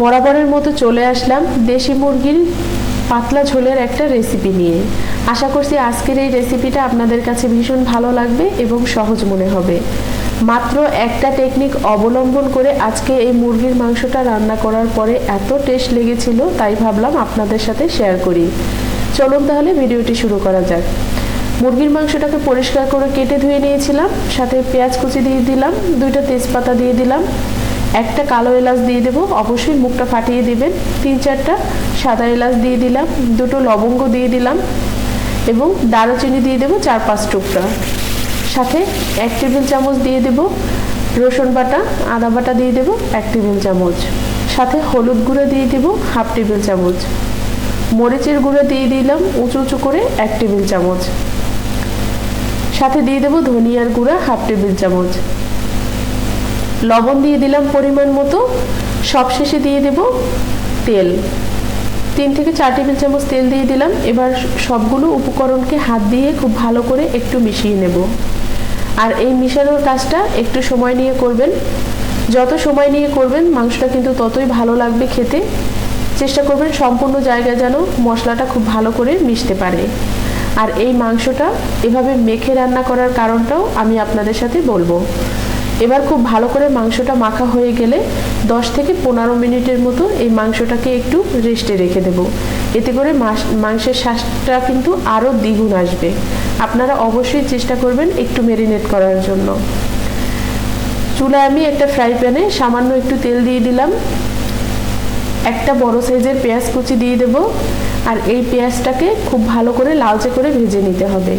বরাবরের মতো চলে আসলাম দেশি মুরগির পাতলা ঝোলের একটা রেসিপি নিয়ে। আশা করছি আজকের এই রেসিপিটা আপনাদের কাছে ভীষণ ভালো লাগবে এবং সহজ মনে হবে। মাত্র একটা টেকনিক অবলম্বন করে আজকে এই মুরগির মাংসটা রান্না করার পরে এত টেস্ট লেগেছিল, তাই ভাবলাম আপনাদের সাথে শেয়ার করি। চলুন তাহলে ভিডিওটি শুরু করা যাক। মুরগির মাংসটাকে পরিষ্কার করে কেটে ধুয়ে নিয়েছিলাম, সাথে পেঁয়াজ কুচি দিয়ে দিলাম, দুইটা তেজপাতা দিয়ে দিলাম একটা কালো এলাচ দিয়ে দেবো, অবশ্যই মুখটা ফাটিয়ে দিবেন। তিন চারটা সাদা এলাচ দিয়ে দিলাম, দুটো লবঙ্গ দিয়ে দিলাম এবং দারুচিনি দিয়ে দেবো চার পাঁচ টুকরা। সাথে এক টেবিল চামচ দিয়ে দেবো রসুন বাটা, আদা বাটা দিয়ে দেবো এক টেবিল চামচ। সাথে হলুদ গুঁড়ো দিয়ে দেবো হাফ টেবিল চামচ। মরিচের গুঁড়ো দিয়ে দিলাম উঁচু উঁচু করে এক টেবিল চামচ। সাথে দিয়ে দেবো ধনিয়ার গুঁড়া হাফ টেবিল চামচ। লবণ দিয়ে দিলাম পরিমাণ মতো। সবশেষে দিয়ে দেব তেল। তিন থেকে চার টেবিল চামচ তেল দিয়ে দিলাম। এবার সবগুলো উপকরণকে হাত দিয়ে খুব ভালো করে একটু মিশিয়ে নেব। আর এই মিশানোর কাজটা একটু সময় নিয়ে করবেন। যত সময় নিয়ে করবেন, মাংসটা কিন্তু ততই ভালো লাগবে খেতে। চেষ্টা করবেন সম্পূর্ণ জায়গায় যেন মশলাটা খুব ভালো করে মিশতে পারে। আর এই মাংসটা এভাবে মেখে রান্না করার কারণটাও আমি আপনাদের সাথে বলব। এবার খুব ভালো করে মাংসটা মাখা হয়ে গেলে 10 থেকে পনেরো মিনিটের মতো এই মাংসটাকে একটু রেস্টে রেখে দেব। এতে করে মাংসের শ্বাসটা কিন্তু আরও দ্বিগুণ আসবে। আপনারা অবশ্যই চেষ্টা করবেন একটু মেরিনেট করার জন্য। চুলায় আমি একটা ফ্রাই প্যানে সামান্য একটু তেল দিয়ে দিলাম। একটা বড় সাইজের পেঁয়াজ কুচি দিয়ে দেব। আর এই পেঁয়াজটাকে খুব ভালো করে লালচে করে ভেজে নিতে হবে।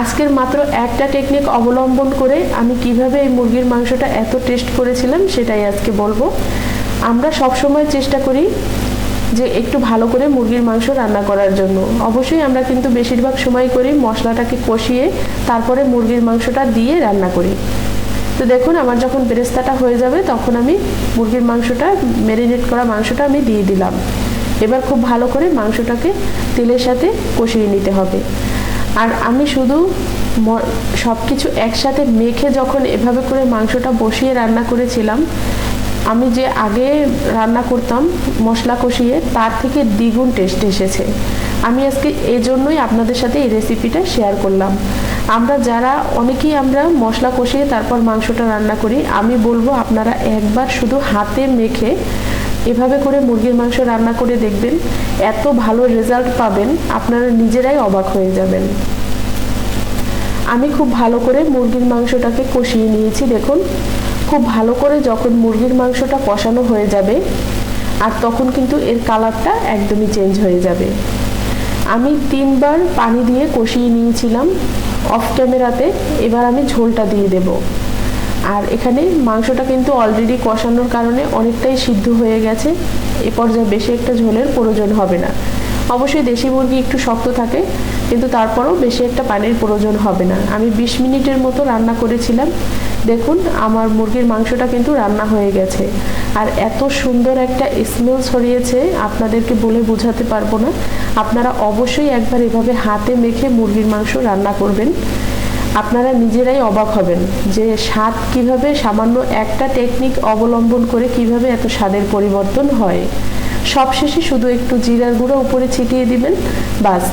আজকের মাত্র একটা টেকনিক অবলম্বন করে আমি কীভাবে এই মুরগির মাংসটা এত টেস্ট করেছিলাম সেটাই আজকে বলব। আমরা সব সময় চেষ্টা করি যে একটু ভালো করে মুরগির মাংস রান্না করার জন্য। অবশ্যই আমরা কিন্তু বেশিরভাগ সময় করি মশলাটাকে কষিয়ে তারপরে মুরগির মাংসটা দিয়ে রান্না করি। তো দেখুন, আমার যখন বেরেস্তাটা হয়ে যাবে তখন আমি মুরগির মাংসটা ম্যারিনেট করা মাংসটা আমি দিয়ে দিলাম। এবার খুব ভালো করে মাংসটাকে তেলের সাথে কষিয়ে নিতে হবে। আর আমি শুধু সব কিছু একসাথে মেখে যখন এভাবে করে মাংসটা বসিয়ে রান্না করেছিলাম, আমি যে আগে রান্না করতাম মশলা কষিয়ে, তার থেকে দ্বিগুণ টেস্ট এসেছে। আমি আজকে এই জন্যই আপনাদের সাথে এই রেসিপিটা শেয়ার করলাম। আমরা যারা, অনেকেই আমরা মশলা কষিয়ে তারপর মাংসটা রান্না করি, আমি বলব আপনারা একবার শুধু হাতে মেখে এভাবে করে মুরগির মাংস রান্না করে দেখবেন, এত ভালো রেজাল্ট পাবেন, আপনারা নিজেরাই অবাক হয়ে যাবেন। আমি খুব ভালো করে মুরগির মাংসটাকে কষিয়ে নিয়েছি, দেখুন। খুব ভালো করে যখন মুরগির মাংসটা কষানো হয়ে যাবে, আর তখন কিন্তু এর কালারটা একদমই চেঞ্জ হয়ে যাবে। আমি তিনবার পানি দিয়ে কষিয়ে নিয়েছিলাম অফ ক্যামেরাতে এবার আমি ঝোলটা দিয়ে দেব। আর এখানে মাংসটা কিন্তু অলরেডি কষানোর কারণে অনেকটাই সিদ্ধ হয়ে গেছে। এ পর্যায়ে বেশি একটা ঝোলের প্রয়োজন হবে না। অবশ্যই দেশি মুরগি একটু শক্ত থাকে, কিন্তু তারপরেও বেশি একটা পানির প্রয়োজন হবে না। আমি ২০ মিনিটের মতো রান্না করেছিলাম। দেখুন, আমার মুরগির মাংসটা কিন্তু রান্না হয়ে গেছে। আর এত সুন্দর একটা স্মেল ছড়িয়েছে, আপনাদেরকে বলে বোঝাতে পারব না। আপনারা অবশ্যই একবার এভাবে হাতে মেখে মুরগির মাংস রান্না করবেন। আপনারা নিজেরাই অবাক হবেন যে স্বাদ কীভাবে সামান্য একটা টেকনিক অবলম্বন করে কীভাবে এত স্বাদের পরিবর্তন হয়। সবশেষে শুধু একটু জিরার গুঁড়ো উপরে ছিটিয়ে দিবেন, বাস।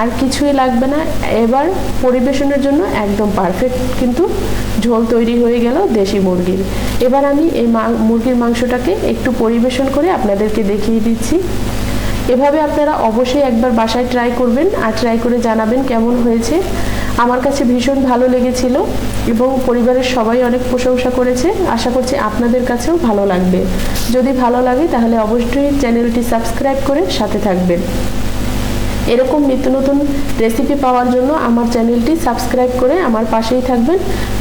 আর কিছুই লাগবে না। এবার পরিবেশনের জন্য একদম পারফেক্ট কিন্তু ঝোল তৈরি হয়ে গেল দেশি মুরগির। এবার আমি এই মুরগির মাংসটাকে একটু পরিবেশন করে আপনাদেরকে দেখিয়ে দিচ্ছি। এভাবে আপনারা অবশ্যই একবার বাসায় ট্রাই করবেন আর ট্রাই করে জানাবেন কেমন হয়েছে। আমার কাছে ভীষণ ভালো লেগেছিল এবং পরিবারের সবাই অনেক প্রশংসা করেছে। আশা করছি আপনাদের কাছেও ভালো লাগবে। যদি ভালো লাগে তাহলে অবশ্যই চ্যানেলটি সাবস্ক্রাইব করে সাথে থাকবেন। এরকম নিত্য নতুন রেসিপি পাওয়ার জন্য আমার চ্যানেলটি সাবস্ক্রাইব করে আমার পাশেই থাকবেন।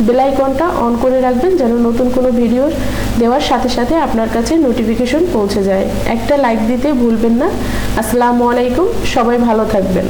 বেলাইকনটা অন করে রাখবেন যেন নতুন কোনো ভিডিও দেওয়ার সাথে সাথে আপনার কাছে নোটিফিকেশন পৌঁছে যায়। একটা লাইক দিতে ভুলবেন না। আসসালামু আলাইকুম। সবাই ভালো থাকবেন।